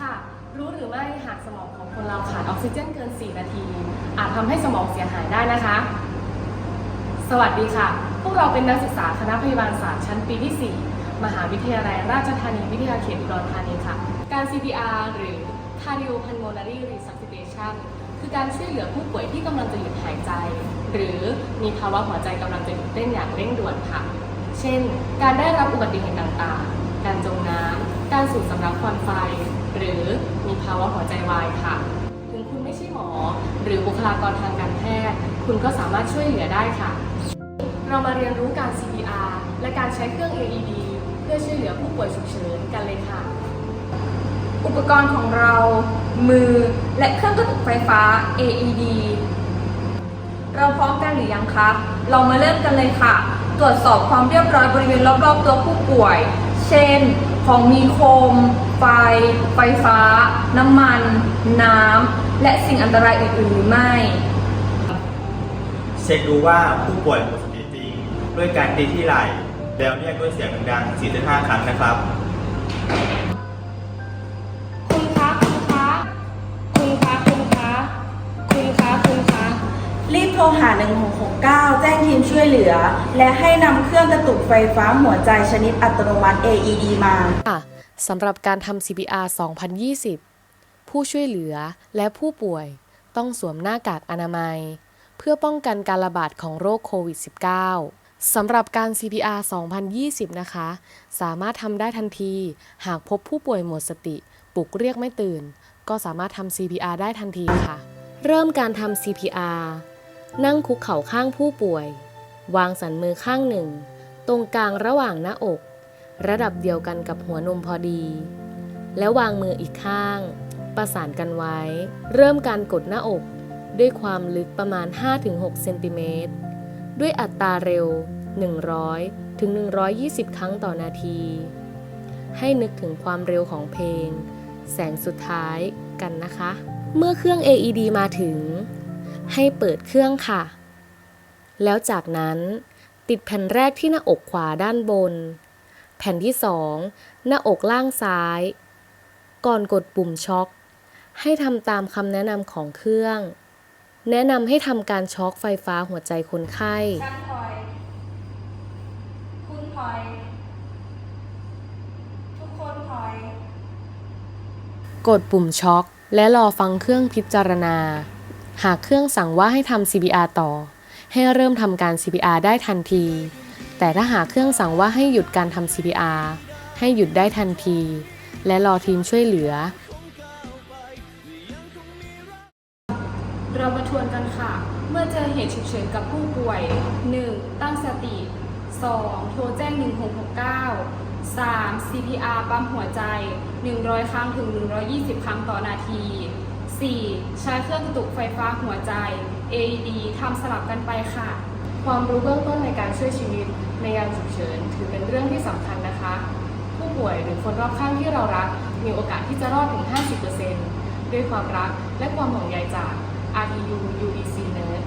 ค่ะ รู้หรือไม่หากสมองของคนเราขาดออกซิเจนเกิน 4 นาที อาจทำให้สมองเสียหายได้นะคะ สวัสดีค่ะ พวกเราเป็นนักศึกษาคณะพยาบาลศาสตร์ชั้นปีที่ 4 มหาวิทยาลัยราชธานีวิทยาเขตอุดรธานีค่ะ การ CPR หรือ Cardiopulmonary Resuscitation คือการช่วยเหลือผู้ป่วยที่กำลังจะหยุดหายใจ หรือมีภาวะหัวใจกำลังจะหยุดเต้นอย่างเร่งด่วนค่ะ เช่น การได้รับอุบัติเหตุต่างๆ การจมน้ำการสูดสำลักควันไฟ หรือมีภาวะหัวใจวายค่ะ ถึงคุณไม่ใช่หมอ หรือบุคลากรทางการแพทย์ คุณก็สามารถช่วยเหลือได้ค่ะ เรามาเรียนรู้การ CPR และการใช้เครื่อง AED เพื่อช่วยเหลือผู้ป่วยฉุกเฉินกันเลยค่ะ อุปกรณ์ของเรา มือ และเครื่องกระตุกไฟฟ้า AED เราพร้อมกันหรือยังคะ เรามาเริ่มกันเลยค่ะ ตรวจสอบความเรียบร้อยบริเวณรอบๆตัวผู้ป่วย เช่น ของมีโคม ไฟ ไฟฟ้า น้ำมัน น้ำ และสิ่งอันตรายอื่นๆหรือไม่ เช็คดูว่าผู้ป่วยหมดสติจริงด้วยการตีที่ไหล่แล้วเรียกด้วยเสียงดังๆ4-5 ครั้งนะครับ ทรหา 1669 แจ้งทีมช่วยเหลือ และให้นำเครื่องกระตุกไฟฟ้าหัวใจชนิดอัตโนมัติ AED มาค่ะสำหรับการทำ CPR 2020 ผู้ช่วยเหลือและผู้ป่วยต้องสวมหน้ากากอนามัย เพื่อป้องกันการระบาดของโรคโควิด -19 สำหรับการ CPR 2020 นะคะ สามารถทำได้ทันทีหากพบผู้ป่วยหมดสติปลุกเรียกไม่ตื่น ก็สามารถทำ CPR ได้ทันทีค่ะ เริ่มการทำ CPR นั่งคุกเข่าข้างผู้ป่วย วางสันมือข้างหนึ่ง ตรงกลางระหว่างหน้าอก ระดับเดียวกันกับหัวนมพอดี แล้ววางมืออีกข้าง ประสานกันไว้ เริ่มการกดหน้าอก ด้วยความลึกประมาณ 5-6 เซนติเมตร ด้วยอัตราเร็ว 100 ถึง 120 ครั้งต่อนาที ให้นึกถึงความเร็วของเพลง แสงสุดท้ายกันนะคะ เมื่อเครื่อง AED มาถึง ให้เปิดเครื่องค่ะ แล้วจากนั้นติดแผ่นแรกที่หน้าอกขวาด้านบน แผ่นที่2หน้าอกล่างซ้าย ก่อนกดปุ่มช็อค ให้ทำตามคำแนะนำของเครื่อง แนะนำให้ทำการช็อคไฟฟ้าหัวใจคนไข้คุณถอยทุกคนถอยกดปุ่มช็อค และรอฟังเครื่องพิจารณา หากเครื่องสั่งว่าให้ทำ CPR ต่อ ให้เริ่มทำการ CPR ได้ทันที แต่ถ้าหากเครื่องสั่งว่าให้หยุดการทำ CPR ให้หยุดได้ทันที และรอทีมช่วยเหลือ เรามาทวนกันค่ะ เมื่อเจอเหตุฉุกเฉินกับผู้ป่วย 1. ตั้งสติ 2. โทรแจ้ง 1669 3. CPR ปั๊มหัวใจ 100 ครั้งถึง 120 ครั้งต่อนาที 4. ใช้เครื่องกระตุกไฟฟ้าหัวใจ AED ทำสลับกันไปค่ะ ความรู้เบื้องต้นในการช่วยชีวิตในยามฉุกเฉิน ถือเป็นเรื่องที่สำคัญนะคะ ผู้ป่วยหรือคนรอบข้างที่เรารัก มีโอกาสที่จะรอดถึง 50%ด้วยความรักและความห่วงใยจาก RTU UEC Nurse